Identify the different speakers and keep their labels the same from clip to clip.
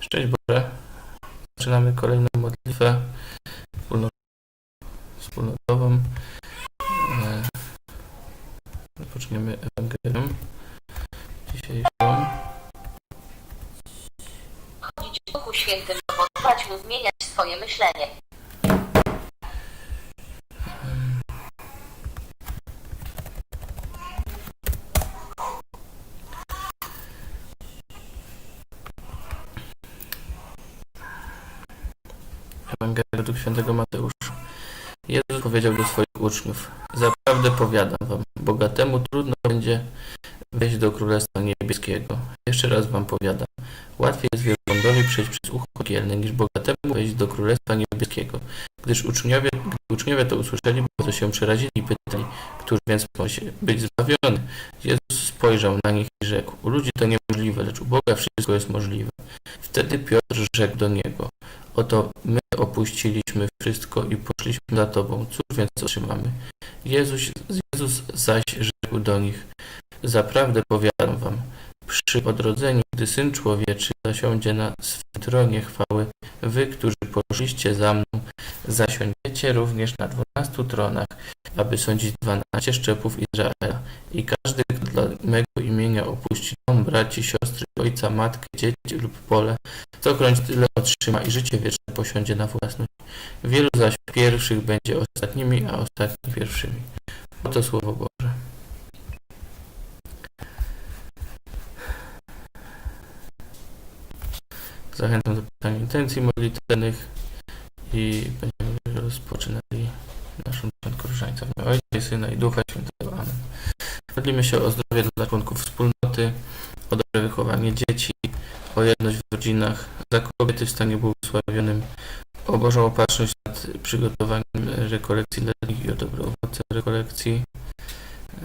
Speaker 1: Szczęść Boże. Zaczynamy kolejną modlitwę wspólno- wspólnotową. E, Rozpoczniemy Ewangelią dzisiejszą.
Speaker 2: chodzić w Duchu Świętym, pozwalać mu zmieniać swoje myślenie.
Speaker 1: Ewangelia według świętego Mateusza. Jezus powiedział do swoich uczniów: Zaprawdę powiadam wam, bogatemu trudno będzie wejść do Królestwa Niebieskiego. Jeszcze raz wam powiadam, łatwiej jest wielbłądowi przejść przez ucho kielne, niż bogatemu wejść do Królestwa Niebieskiego. Gdyż uczniowie, gdy uczniowie to usłyszeli, bardzo się przerazili i pytali, któż więc może być zbawiony. Jezus spojrzał na nich i rzekł, u ludzi to niemożliwe, lecz u Boga wszystko jest możliwe. Wtedy Piotr rzekł do niego, Oto my opuściliśmy wszystko i poszliśmy za Tobą. Cóż więc otrzymamy? Jezus, Jezus zaś rzekł do nich, Zaprawdę powiadam Wam, przy odrodzeniu, gdy Syn Człowieczy zasiądzie na swym tronie chwały, Wy, którzy poszliście za mną, zasiądziecie również na dwunastu tronach, aby sądzić dwanaście szczepów Izraela. I każdy, dla mego imienia opuści dom, braci, siostry, ojca, matkę, dzieci lub pole, Stokroć tyle otrzyma i życie wieczne posiądzie na własność. Wielu zaś pierwszych będzie ostatnimi, a ostatni pierwszymi. Oto Słowo Boże. Zachęcam do pytania intencji modlitewnych i będziemy rozpoczynali naszą dziesiątkę różańca. W Syna i Ducha Świętego. Modlimy się o zdrowie dla członków wspólnoty, o dobre wychowanie dzieci, o jedność w rodzinach, za kobiety w stanie błogosławionym, o Bożą opatrzność nad przygotowaniem rekolekcji letnich i o dobre owoce rekolekcji.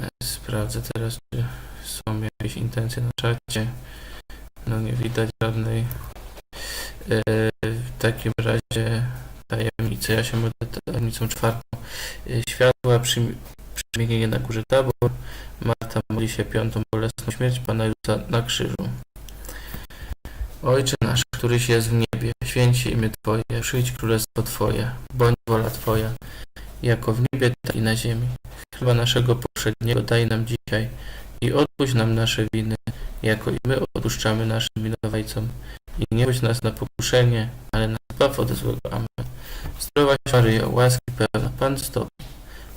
Speaker 1: E, Sprawdzę teraz, czy są jakieś intencje na czacie. No nie widać żadnej. E, W takim razie tajemnicę. Ja się modlę tajemnicą czwartą. E, Światła przym- przemienienie na górze Tabor. Marta modli się piątą bolesną śmierć Pana Jezusa na krzyżu. Ojcze nasz, któryś jest w niebie, święci imię Twoje, przyjdź królestwo Twoje, bądź wola Twoja, jako w niebie, tak i na ziemi. Chleba naszego poprzedniego daj nam dzisiaj i odpuść nam nasze winy, jako i my odpuszczamy naszym winowajcom. I nie bądź nas na pokuszenie, ale nas zbaw od złego. Amen. Zdrowaś Maryjo, łaski pełna, Pan z Tobą,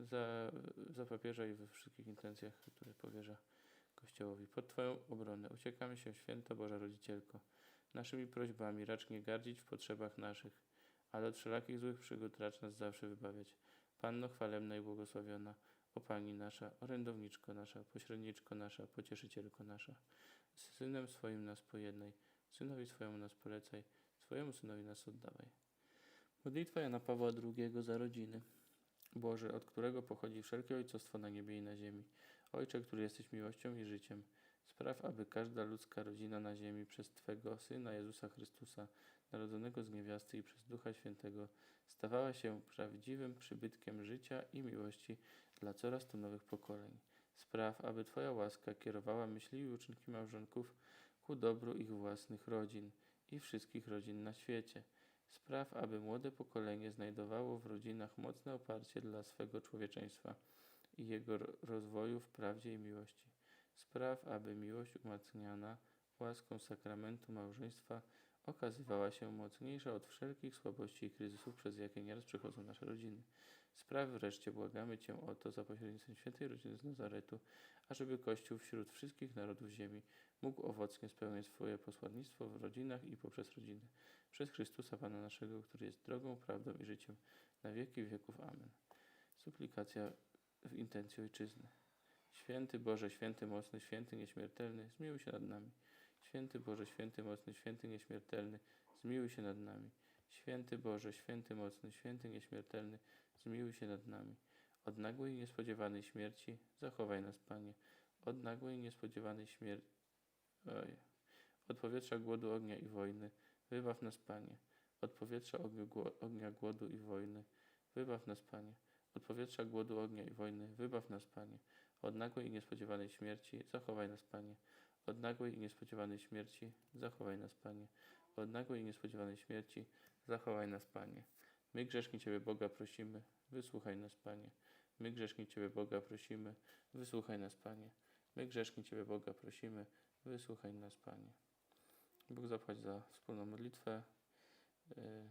Speaker 1: Za, za papieża i we wszystkich intencjach, które powierza Kościołowi. Pod Twoją obronę uciekamy się, święta Boża Rodzicielko. Naszymi prośbami racz nie gardzić w potrzebach naszych, ale od wszelakich złych przygód racz nas zawsze wybawiać. Panno chwalebna i błogosławiona, o Pani nasza, orędowniczko nasza, pośredniczko nasza, pocieszycielko nasza. Z Synem swoim nas pojednaj, Synowi swojemu nas polecaj, swojemu Synowi nas oddawaj. Modlitwa Jana Pawła II za rodziny. Boże, od którego pochodzi wszelkie ojcostwo na niebie i na ziemi. Ojcze, który jesteś miłością i życiem, spraw, aby każda ludzka rodzina na ziemi przez Twego Syna Jezusa Chrystusa, narodzonego z niewiasty i przez Ducha Świętego, stawała się prawdziwym przybytkiem życia i miłości dla coraz to nowych pokoleń. Spraw, aby Twoja łaska kierowała myśli i uczynki małżonków ku dobru ich własnych rodzin i wszystkich rodzin na świecie. Spraw, aby młode pokolenie znajdowało w rodzinach mocne oparcie dla swego człowieczeństwa i jego ro- rozwoju w prawdzie i miłości. Spraw, aby miłość umacniana łaską sakramentu małżeństwa okazywała się mocniejsza od wszelkich słabości i kryzysów, przez jakie nieraz przechodzą nasze rodziny. Spraw wreszcie błagamy Cię o to za pośrednictwem świętej rodziny z Nazaretu, ażeby Kościół wśród wszystkich narodów ziemi mógł owocnie spełniać swoje posłannictwo w rodzinach i poprzez rodziny. Przez Chrystusa Pana naszego, który jest drogą, prawdą i życiem na wieki wieków. Amen. Suplikacja w intencji Ojczyzny. Święty Boże, święty mocny, święty nieśmiertelny, zmiłuj się nad nami. Święty Boże, święty mocny, święty nieśmiertelny, zmiłuj się nad nami. Święty Boże, święty mocny, święty nieśmiertelny, zmiłuj się nad nami. Od nagłej i niespodziewanej śmierci zachowaj nas, Panie. Od nagłej i niespodziewanej śmierci. Oj. Od powietrza głodu, ognia i wojny, wybaw nas, Panie. Od powietrza ognia, głodu i wojny, wybaw nas, Panie. Od powietrza głodu, ognia i wojny, wybaw nas, Panie. Od nagłej i niespodziewanej śmierci zachowaj nas, Panie. Od nagłej i niespodziewanej śmierci zachowaj nas, Panie. Od nagłej i niespodziewanej śmierci zachowaj nas, Panie. My grzeszni Ciebie, Boga, prosimy, wysłuchaj nas, Panie. My grzeszni Ciebie, Boga, prosimy, wysłuchaj nas, Panie. My grzeszni Ciebie, Boga, prosimy, wysłuchaj nas, Panie. Bóg zapłać za wspólną modlitwę. Yy,